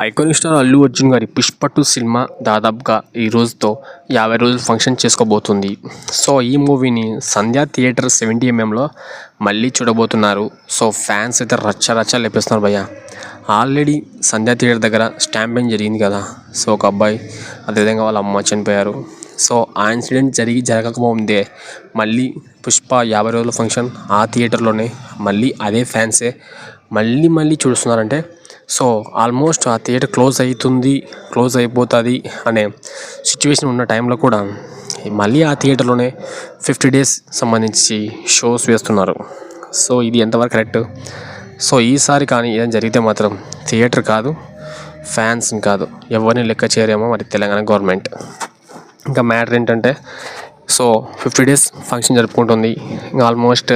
Iconic star Allu Arjun గారి Pushpa two cinema దాదాపుగా ఈ రోజుతో యాభై రోజులు ఫంక్షన్ చేసుకోబోతుంది. సో ఈ మూవీని సంధ్యా థియేటర్ సెవెంటీ ఎంఎంలో మళ్ళీ చూడబోతున్నారు. సో ఫ్యాన్స్ అయితే రచ్చ రచ్చ లేపేస్తున్నారు భయ్య. ఆల్రెడీ సంధ్యా థియేటర్ దగ్గర స్టాంపింగ్ జరిగింది కదా. సో ఒక అబ్బాయి అదేవిధంగా వాళ్ళ అమ్మ చనిపోయారు. సో ఆ ఇన్సిడెంట్ జరిగి జరగకముందే మళ్ళీ పుష్ప యాభై రోజుల ఫంక్షన్ ఆ థియేటర్లోనే మళ్ళీ అదే ఫ్యాన్సే మళ్ళీ మళ్ళీ చూస్తున్నారంటే సో ఆల్మోస్ట్ ఆ థియేటర్ క్లోజ్ అవుతుంది క్లోజ్ అయిపోతుంది అనే సిచ్యువేషన్ ఉన్న టైంలో కూడా మళ్ళీ ఆ థియేటర్లోనే ఫిఫ్టీ డేస్ సంబంధించి షోస్ వేస్తున్నారు. సో ఇది ఎంతవరకు కరెక్ట్? సో ఈసారి కానీ ఏదైనా జరిగితే మాత్రం థియేటర్ కాదు ఫ్యాన్స్ కాదు ఎవరిని లెక్క చేయరేమో మరి తెలంగాణ గవర్నమెంట్. ఇంకా మ్యాటర్ ఏంటంటే సో ఫిఫ్టీ డేస్ ఫంక్షన్ జరుపుకుంటుంది ఇంకా ఆల్మోస్ట్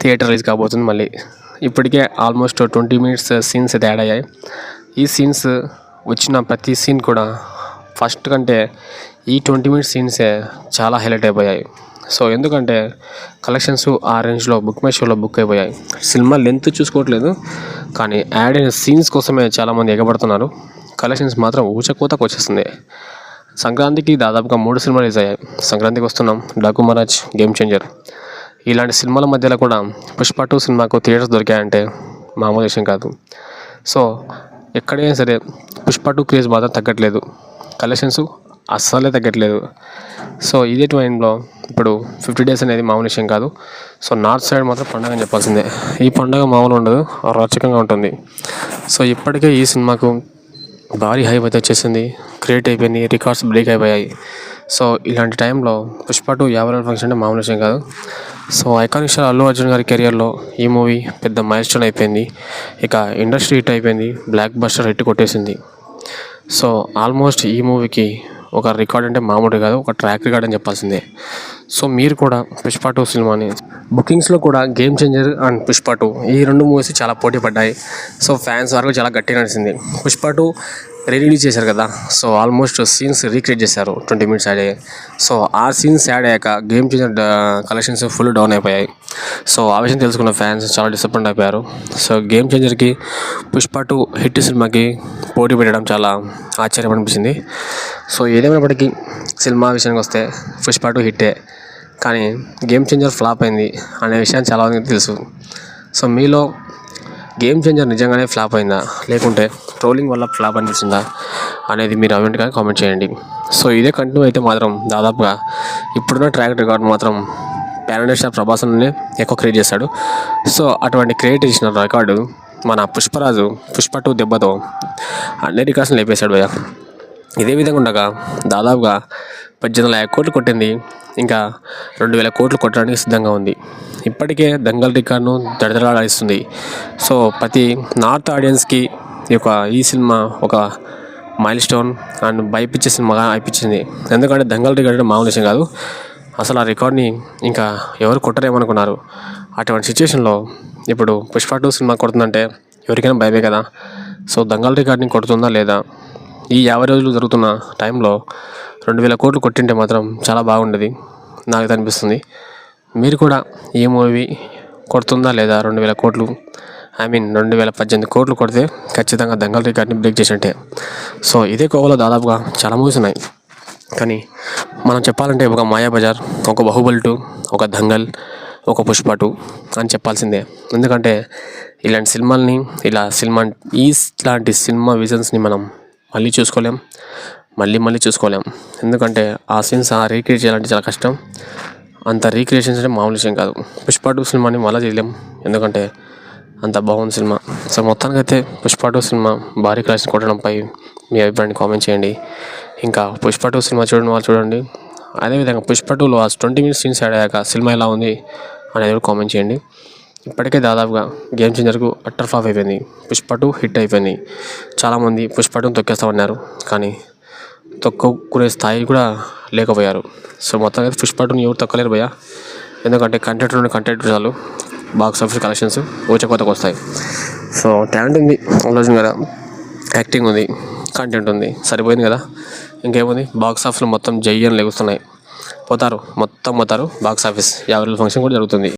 థియేటర్ రిలీజ్ కాబోతుంది మళ్ళీ. ఇప్పటికే ఆల్మోస్ట్ ట్వంటీ మినిట్స్ సీన్స్ అయితే యాడ్ అయ్యాయి. ఈ సీన్స్ వచ్చిన ప్రతి సీన్ కూడా ఫస్ట్ కంటే ఈ ట్వంటీ మినిట్స్ సీన్సే చాలా హైలైట్ అయిపోయాయి. సో ఎందుకంటే కలెక్షన్స్ ఆ రేంజ్లో బుక్ మై షోలో బుక్ అయిపోయాయి. సినిమా లెంత్ చూసుకోవట్లేదు కానీ యాడ్ అయిన సీన్స్ కోసమే చాలామంది ఎగబడుతున్నారు. కలెక్షన్స్ మాత్రం ఊచకోతకు వచ్చేస్తుంది సంక్రాంతికి దాదాపుగా మూడు సినిమాలు రిలీజ్ అయ్యాయి. సంక్రాంతికి వస్తున్నాం. డాకు మహారాజ్ గేమ్ చేంజర్ ఇలాంటి సినిమాల మధ్యలో కూడా పుష్ప టూ సినిమాకు థియేటర్స్ దొరికాయంటే మామూలు విషయం కాదు. సో ఎక్కడైనా సరే పుష్ప టూ క్రేజ్ మాత్రం తగ్గట్లేదు. కలెక్షన్స్ అస్సలే తగ్గట్లేదు. సో ఇదే టైంలో ఇప్పుడు ఫిఫ్టీ డేస్ అనేది మామూలు విషయం కాదు. సో నార్త్ సైడ్ మాత్రం పండగ అని చెప్పాల్సిందే. ఈ పండగ మామూలు ఉండదు రోచకంగా ఉంటుంది. సో ఇప్పటికే ఈ సినిమాకు భారీ హైప్ అయితే వచ్చేసింది. క్రియేట్ అయిపోయింది రికార్డ్స్ బ్రేక్ అయిపోయాయి. సో ఇలాంటి టైంలో పుష్ప టూ యాభై ఫంక్షన్ అంటే మామూలు విషయం కాదు. So iconic star Allu Arjun గారి కెరియర్లో ఈ మూవీ పెద్ద మైల్ స్టోన్ అయిపోయింది. ఇక ఇండస్ట్రీ హిట్ అయిపోయింది. బ్లాక్ బస్టర్ హిట్ కొట్టేసింది. సో ఆల్మోస్ట్ ఈ మూవీకి ఒక రికార్డ్ అంటే మామూలు కాదు ఒక ట్రాక్ రికార్డ్ అని చెప్పాల్సిందే. సో మీరు కూడా పుష్ప టూ సినిమాని బుకింగ్స్లో కూడా game changer and Pushpa two ఈ రెండు మూవీస్ చాలా పోటీ పడ్డాయి సో ఫ్యాన్స్ వరకు చాలా గట్టిగా నడిచింది. పుష్ప టూ రెడీ చేశారు కదా. సో ఆల్మోస్ట్ సీన్స్ రీక్రియేట్ చేశారు ట్వంటీ మినిట్స్ యాడ్ అయ్యాయి. సో ఆ సీన్స్ యాడ్ అయ్యాక గేమ్ చేసిన కలెక్షన్స్ ఫుల్ డౌన్ అయిపోయాయి. సో ఆ విషయం తెలుసుకున్న ఫ్యాన్స్ చాలా డిసప్పాయింట్ అయిపోయారు. సో గేమ్ చేంజర్కి పుష్ప టూ హిట్ సినిమాకి పోటీ పెట్టడం చాలా ఆశ్చర్యం అనిపించింది. సో ఏదేమైనప్పటికీ సినిమా విషయానికి వస్తే పుష్ప టూ హిట్టే కానీ గేమ్ చేంజర్ ఫ్లాప్ అయింది అనే విషయం చాలా మందికి తెలుసు. సో మీలో గేమ్ చేంజర్ నిజంగానే ఫ్లాప్ అయిందా? లేకుంటే ట్రోలింగ్ వల్ల ఫ్లాప్ అనిపిస్తుందా అనేది మీరు అవేంటిగా కామెంట్ చేయండి. సో ఇదే కంటిన్యూ అయితే మాత్రం దాదాపుగా ఇప్పుడున్న ట్రాక్ రికార్డ్ మాత్రం ప్యానడేషన్ ప్రభాసన్నే ఎక్కువ క్రియేట్ చేశాడు సో అటువంటి క్రియేట్ చేసిన రికార్డు మన పుష్పరాజు పుష్ప టూ దెబ్బతో అన్ని రికార్డ్స్ని లేపేశాడు భయ్య. ఇదే విధంగా ఉండగా దాదాపుగా పద్దెనిమిది వందల కోట్లు కొట్టింది. ఇంకా రెండు వేల కోట్లు కొట్టడానికి సిద్ధంగా ఉంది. ఇప్పటికే దంగల్ రికార్డును దడదలాడిస్తుంది సో ప్రతి నార్త్ ఆడియన్స్కి ఈ యొక్క ఈ సినిమా ఒక మైల్ స్టోన్ అండ్ భయపించే సినిమాగా అనిపించింది. ఎందుకంటే దంగల్ రికార్డు మామూలు విషయం కాదు. అసలు ఆ రికార్డ్ని ఇంకా ఎవరు కొట్టరేమనుకున్నారు. అటువంటి సిచ్యువేషన్లో ఇప్పుడు పుష్ప టూ సినిమా కొడుతుందంటే ఎవరికైనా భయమే కదా. సో దంగల్ రికార్డ్ని కొడుతుందా లేదా? ఈ యాభై రోజులు జరుగుతున్న టైంలో రెండు వేల కోట్లు కొట్టింటే మాత్రం చాలా బాగుండేది. నాకు అనిపిస్తుంది. మీరు కూడా ఈ మూవీ కొడుతుందా లేదా రెండు వేల కోట్లు? ఐ మీన్ రెండు వేల పద్దెనిమిది కోట్లు కొడితే ఖచ్చితంగా దంగల్ రికార్డ్ని బ్రేక్ చేసినట్టే. సో ఇదే కోవలో దాదాపుగా చాలా మూవీస్ ఉన్నాయి. కానీ మనం చెప్పాలంటే ఒక మాయాబజార్ ఒక బాహుబలి టూ ఒక దంగల్ ఒక పుష్ప టూ అని చెప్పాల్సిందే. ఎందుకంటే ఇలాంటి సినిమాల్ని ఇలా సినిమా ఇలాంటి లాంటి సినిమా విజన్స్ని మనం మళ్ళీ చూసుకోలేం మళ్ళీ మళ్ళీ చూసుకోలేం. ఎందుకంటే ఆ సీన్స్ ఆ రీక్రియేట్ చేయాలంటే చాలా కష్టం. అంత రీక్రియేషన్స్ అంటే మామూలు విషయం కాదు. పుష్ప టూ సినిమాని మళ్ళీ చేయలేం. ఎందుకంటే అంత బాగుంది సినిమా. సో మొత్తానికి అయితే పుష్ప టూ సినిమా భారీ కలెక్షన్ కొట్టడంపై మీ అభిప్రాయాన్ని కామెంట్ చేయండి. ఇంకా పుష్ప టూ సినిమా చూడండి వాళ్ళు చూడండి. అదేవిధంగా పుష్ప టూలో ఆ ట్వంటీ మినిట్స్ సీన్స్ ఆడాక సినిమా ఎలా ఉంది అనేది కూడా కామెంట్ చేయండి. ఇప్పటికే దాదాపుగా గేమ్ చేంజర్కు అట్టర్ ఫ్లాప్ అయిపోయింది. పుష్ప టూ హిట్ అయిపోయింది. చాలామంది పుష్ప టూని తొక్కేస్తామన్నారు. కానీ తొక్కుకునే స్థాయి కూడా లేకపోయారు. సో మొత్తం అయితే పుష్ప టూని ఎవరు తొక్కలేరు భయ్యా. ఎందుకంటే కంటెంట్ నుండి కంటెంట్ చాలు. బాక్స్ ఆఫీస్ కలెక్షన్స్ ఊచకోతకు వస్తాయి. సో టాలెంట్ ఉంది. ఆలోచన కదా యాక్టింగ్ ఉంది కంటెంట్ ఉంది సరిపోయింది కదా? ఇంకేముంది? బాక్స్ ఆఫీస్లో మొత్తం జయ్యని లెగుస్తున్నాయి. పోతారు మొత్తం పోతారు బాక్స్ ఆఫీస్. యాభై ఫంక్షన్ కూడా జరుగుతుంది.